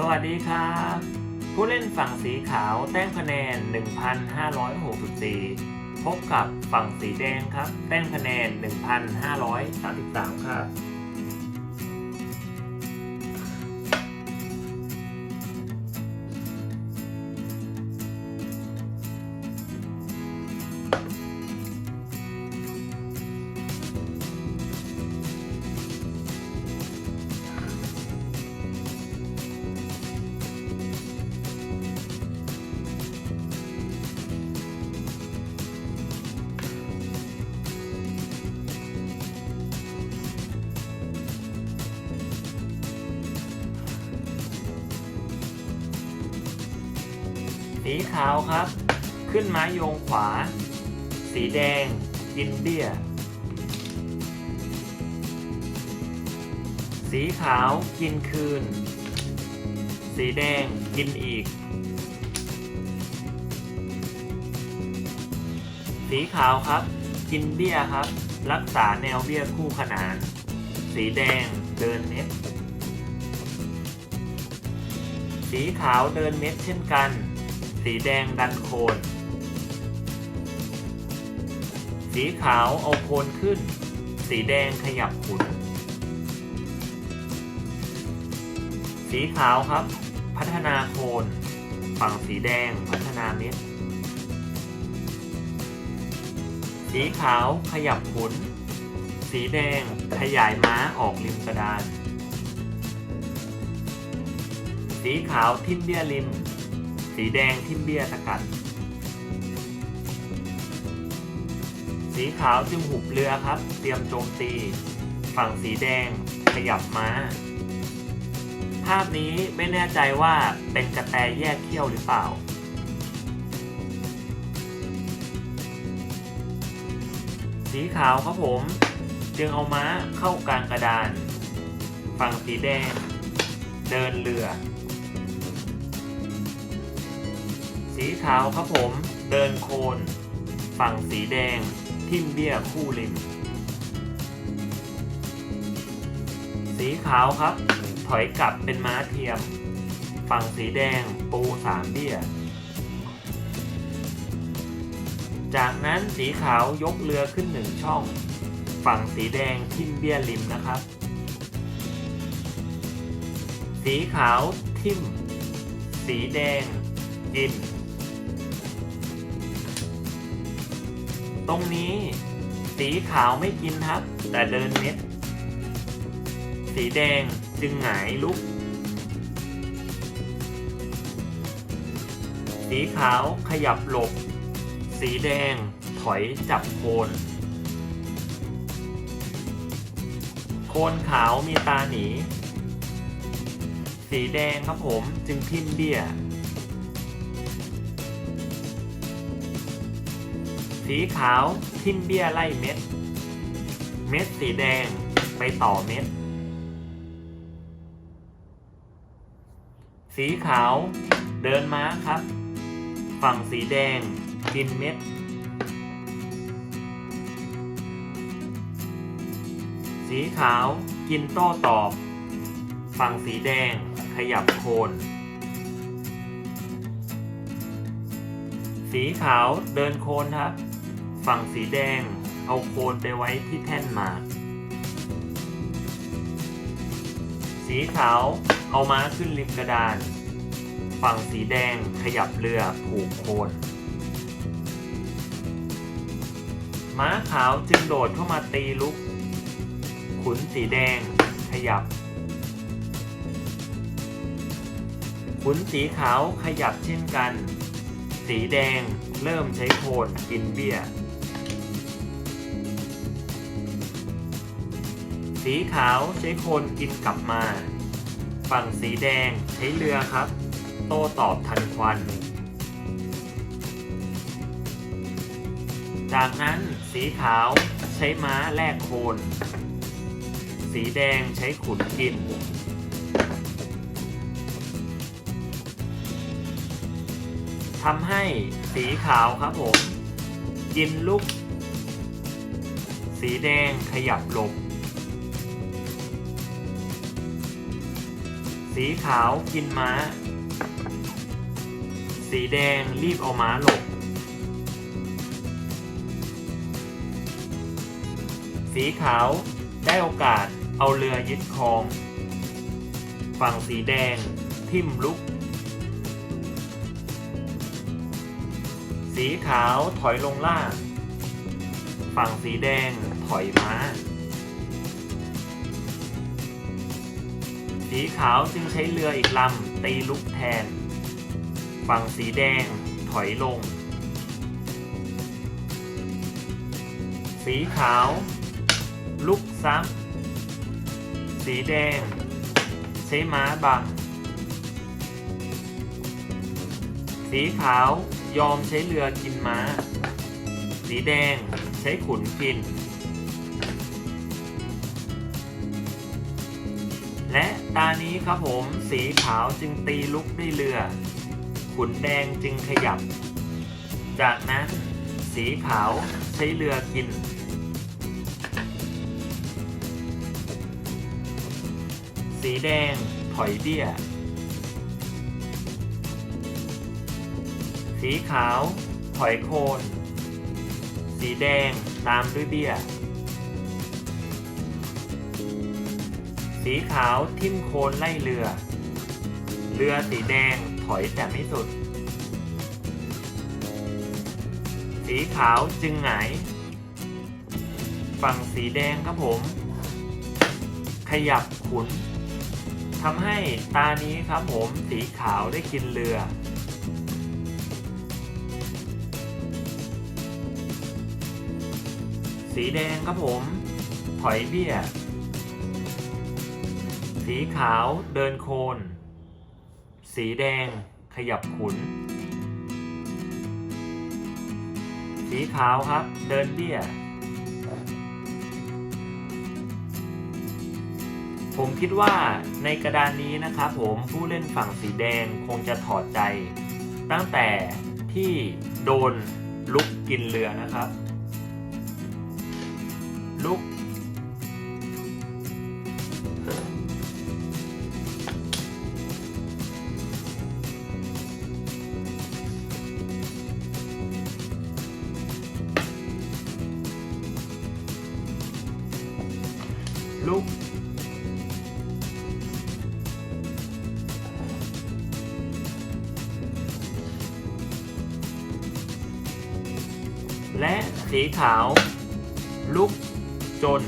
สวัสดีครับ ผู้เล่นฝั่งสีขาวแต้มคะแนน 1,564 พบกับฝั่งสีแดงครับ แต้มคะแนน 1,533 ครับ สีขาวครับ ขึ้นไม้โยงขวา สีแดงกินเบี้ยสีขาวกินคืน สีแดงกินอีก สีขาวครับ กินเบี้ยครับ รักษาแนวเบี้ยคู่ขนาน สีแดงเดินเน็ตสีขาวเดินเม็ดเช่นกัน สีแดงดันโคน สีขาวเอาโคนขึ้น สีแดงขยับขุน สีขาวครับ พัฒนาโคน ฝั่งสีแดงพัฒนาเม็ด สีขาวขยับขุน สีแดงขยายม้าออกริมกระดาน สีขาวทิมเบี้ยริม สีแดงทิมเบี้ยสกัด สีขาวจึงหุบเรือครับ เตรียมโจมตี ฝั่งสีแดงขยับม้า ภาพนี้ไม่แน่ใจว่าเป็นกระแตแยกเขี้ยวหรือเปล่า สีขาวครับผมจึงเอาม้าเข้ากลางกระดาน ฝั่งสีแดง เดินเรือ สีขาวครับผม เดินโคน ฝั่งสีแดง ทิมเบี้ยคู่ริม สีขาวครับ ถอยกลับเป็นม้าเทียม ฝั่งสีแดงปูสามเบี้ย จากนั้นสีขาวยกเรือขึ้นหนึ่งช่อง ฝั่งสีแดงทิมเบี้ยริมนะครับ สีขาวทิมสีแดง กิน ตรงนี้ สีขาวไม่กินครับ แต่เดินเม็ด สีแดงจึงหงายลุก สีขาวขยับหลบ สีแดงถอยจับโคน โคนขาวมีตาหนี สีแดงครับผมจึงทิ่มเบี้ย สีขาวทิ่มเบี้ยไล่เม็ด เม็ดสีแดงไปต่อเม็ด สีขาวเดินม้าครับ ฝั่งสีแดงกินเม็ด สีขาวกินโต้ตอบ ฝั่งสีแดงขยับโคน สีขาวเดินโคนครับ ฝั่งสีแดง เอาโคนไปไว้ที่แท่นหมาก สีขาวเอาม้าขึ้นริมกระดาน ฝั่งสีแดงขยับเรือผูกโคน ม้าขาวจึงโดดเข้ามาตีลุก ขุนสีแดงขยับ ขุนสีขาวขยับเช่นกัน สีแดงเริ่มใช้โคนกินเบี้ย สีขาวใช้โคนกินกลับมา ฝั่งสีแดงใช้เรือครับ โต้ตอบทันควัน จากนั้นสีขาวใช้ม้าแลกโคน สีแดงใช้ขุนกิน ทำให้สีขาวครับผม กินลูก สีแดงขยับหลบ สีขาวกินม้า สีแดงรีบเอาม้าหลบ สีขาวได้โอกาสเอาเรือยึดครอง ฝั่งสีแดงทิ่มลุก สีขาวถอยลงล่าง ฝั่งสีแดงถอยม้า สีขาวจึงใช้เรืออีกลำตีลุกแทน ฝั่งสีแดงถอยลง สีขาว ลุกซ้ำสีแดง ใช้ม้าบัง สีขาวยอมใช้เรือกินม้า สีแดงใช้ขุนกิน ตานี้ครับผม สีขาวจึงตีลุกด้วยเรือ ขุนแดงจึงขยับ จากนั้นสีขาวใช้เรือกิน สีแดงถอยเบี้ย สีขาวถอยโคน สีแดงตามด้วยเบี้ย สีขาวทิ่มโคนไล่เรือ เรือสีแดงถอยแต่ไม่สุด สีขาวจึงหงาย ฝั่งสีแดงครับผม ขยับขุนทำให้ตานี้ครับผมสีขาวได้กินเรือสีแดงครับผม ถอยเบี้ย สีขาวเดินโคน สีแดงขยับขุน สีขาวครับ เดินเบี้ย ผมคิดว่าในกระดานนี้นะครับผมผู้เล่นฝั่งสีแดงคงจะถอดใจ ตั้งแต่ที่โดนลุกกินเรือนะครับ ลุกลุก และสีขาวลุกจน